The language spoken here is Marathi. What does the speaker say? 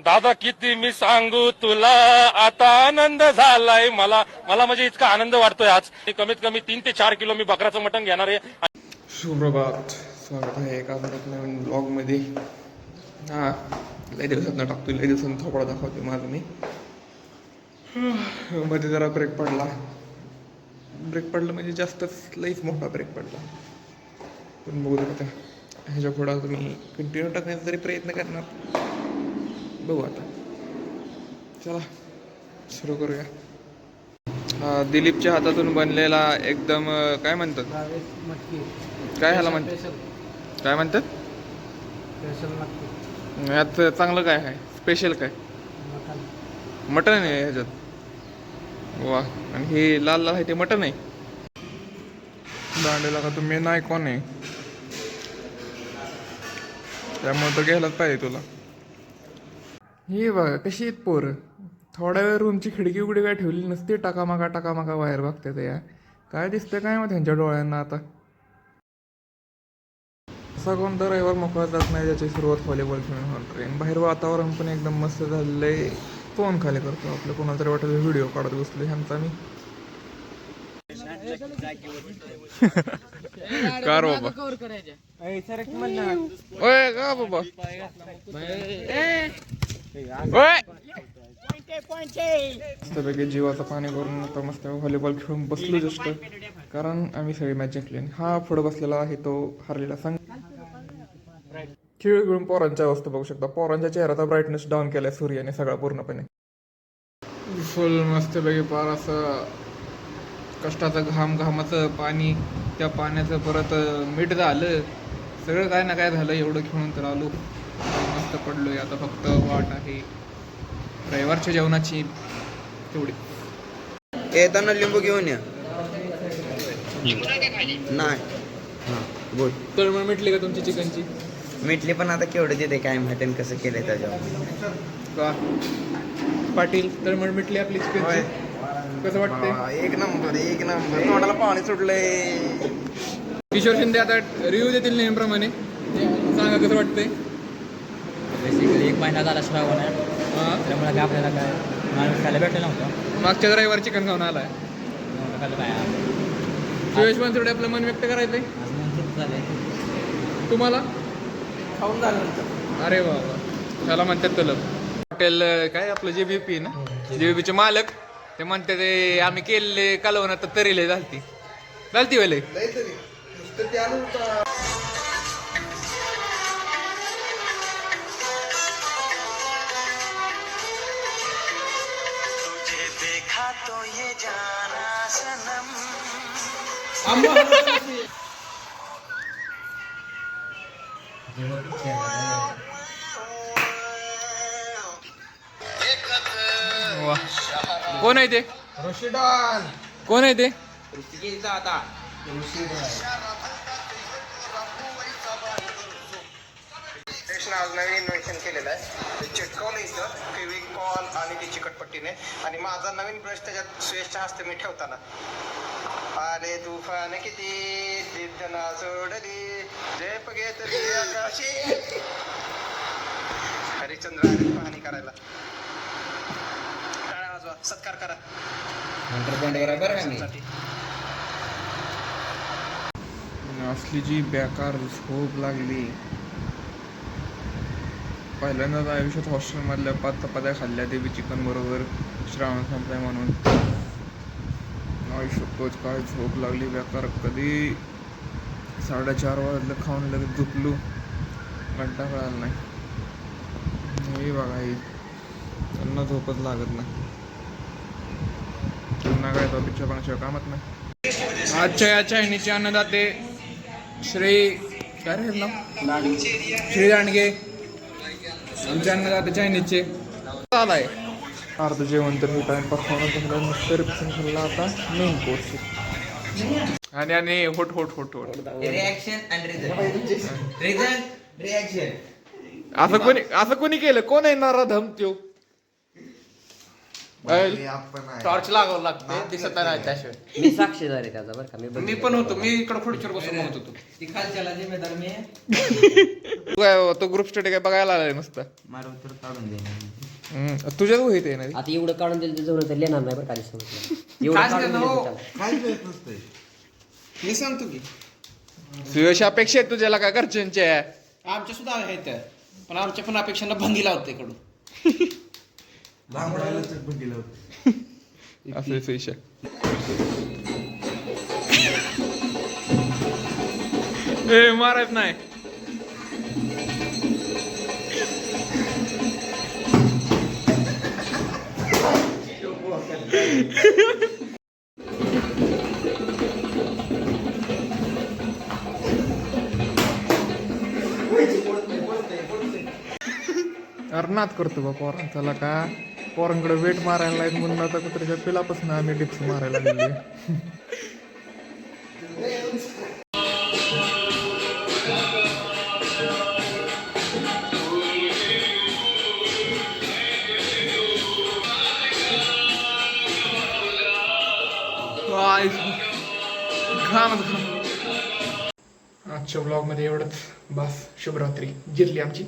दादा किती मी सांगू तुला? आता आनंद झालाय मला. मला म्हणजे इतका आनंद वाटतोय आज. कमीत कमी तीन ते चार किलो मी बकराचं मटण घेणार आहे. सुप्रभात. स्वागत आहे एका परत नवीन ब्लॉगमध्ये. हा लय दिवसात टाकतो लय दिवसांनी थोपडा दाखवतो माझं मी. मध्ये जरा ब्रेक पडला. ब्रेक पडला म्हणजे जास्तच लईच मोठा ब्रेक पडला. पण बघू दे ह्याच्या पुढं तुम्ही कंटिन्यू टाकण्याचा तरी प्रयत्न करणार. बघू आता. चला सुरू करूया. दिलीपच्या हातातून बनलेला एकदम काय म्हणतात? काय ह्याला म्हणतात काय म्हणतात? यात चांगलं काय आहे? स्पेशल काय? मटन आहे ह्याच्यात. वा आणि हे लाल लाल आहे ते मटन आहे? दांडेला का तुम्ही नाही कोण आहे. त्यामुळे तर घ्यायलाच पाहिजे तुला. हे बघा कशी आहेत पोरं? थोड्या वेळ रूमची खिडकी उघडी काय ठेवली नसते टाकामाका टाकामाका बाहेर बघतात या काय दिसतंय काय मग त्यांच्या डोळ्यांना आता? असा कोणता रविवार मोकळा जात नाही ज्याची सुरुवात व्हॉलीबॉल खेळून होणार आहे. बाहेर वातावरण पण एकदम मस्त झालेलं फोन खाली करतो आपलं. कोणाला तरी वाटेल व्हिडिओ काढत बसलो ह्यांचा मी. कार बाबा? ओय का बाबा? मस्तपैकी जीवाचं पाणी करून आता मस्त व्हॉलीबॉल खेळून बसलो जस्ट. कारण आम्ही सगळी मॅच जिंकली आणि हा पुढे बसलेला आहे तो हरलेला संघ. खेळ खेळून पोरांच्या अवस्था बघू शकता. पोरांच्या चेहऱ्याचा ब्राईटनेस डाऊन केलाय सूर्याने सगळा पूर्णपणे. फुल मस्तपैकी पार असं कष्टाचं घाम घामाचं पाणी त्या पाण्याचं परत मीठ झालं. सगळं काय ना काय झालं एवढं खेळून तर आलो. मस्त पडलोय. आता फक्त वाट आहे. रविवारच्या जेवणाची तेवढी. येताना लिंबू घेऊन या. नाही. हां बोल. तर मग मिटली का तुमची चिकनची? मिटली पण आता केवढं देते काय माहिती आणि कसं केलंय त्याच्यावर. का? पाटील तर मग मिटली आपली चिकनची. कसं वाटतंय? एक नंबर एक नंबर. तोंडाला पाणी सुटलंय. किशोर शिंदे आता रिव्ह्यू देतील नेहमीप्रमाणे. सांगा कसं वाटतंय? बेसिकली एक महिना झाला श्रावण आहे. हां त्यामुळे काय आपल्याला काय माणूस खायला भेटलं नव्हतं. मागच्या रविवार चिकन खाऊन आलाय. नव्हतं खाल्लं काय? बनसोडे आपलं मन व्यक्त करायचंय झाले तुम्हाला? खाऊन झालं अरे वा वा. त्याला म्हणतात तुला. हॉटेल काय आपलं जे बी पी ना? जे बी मालक ते म्हणते ते आम्ही केलेले कालवण आता तरीले झालती. झालती वेळे कोण आहे ते? कोण आहे ते? स्टेशन आज नवीन इन्व्हेन्शन केलेलं आहे. चिटकवलं इथं. फेविक कॉल आणि ती चिकटपट्टीने आणि माझा नवीन ब्रश त्याच्यात स्वेच्छा हस्ते मी ठेवताना. आले तुफान किती जिद्दना सोडली. झेप घेतली आकाशी. हरिश्चंद्र आले पाहणी करायला. टाळ्या वाजवा सत्कार करा. असली जी बेकार झोप लागली. पहिल्यांदाच आयुष्यात हॉस्टेलमधल्या पाच चपात्या खाल्ल्या देवी चिकन बरोबर श्रावण संपलाय म्हणून. आयुष्यात काय झोप लागली बेकार. कधी साडेचार वाजलं खाऊन लगेच झोपलो. घंटा कळाला नाही. हे बघा हे. त्यांना झोपच लागत नाही. त्यांना काय पिक्चर पाण्याशिवाय कामत नाही. आजच्या या चायनीचे अन्नदाते श्री काय रे ना श्री दांडगे. आमच्या अन्नदाते चायनीजचे. आलाय. अर्ध जेवण तर हे टाइमपास झालं नुसतं रिप्सन खाल्ला आता मेन कोर्स आणि आणि होट होट होट होट. Reaction and result result reaction असं कोणी असं कोणी केलं? कोण आहे नारा धम त्यो टॉर्च लागावं लागते. दिसत नाही त्याशिवाय. मी साक्षीदार आहे त्याचा बरं का. मी मी पण होतो. मी इकडे खुर्चीवर बसून म्हणत होतो ती. खालच्याला जिम्मेदार मी तू काय तो ग्रुप स्टडी काय बघायला आलाय नुसतं? मारू तर काढून दे. तुझ्याच वहीत आहे ना? आता एवढं काढून दिलं तर जवळ तर लिहिणार नाही बरं का आधी सांगितलं एवढं काय काढून झालं दिलं हो? तर त्याला. मी सांगतो की. सुयश अपेक्षा आहे तुझ्याला का घरच्यांच्या? आमच्या सुद्धा आहेत पण आमच्या पण अपेक्षांना भंगी लावते इकडून. असं आहे सुयश ए मारत नाही. अरे करतो बा पोरांचाला का पोरांकडे वेट मारायला नाहीत म्हणून आता कुत्र्याच्या पिलापासून आम्ही डिप्स मारायला गेले आजच्या ब्लॉगमध्ये एवढंच. बस शुभरात्री. जिरली आमची.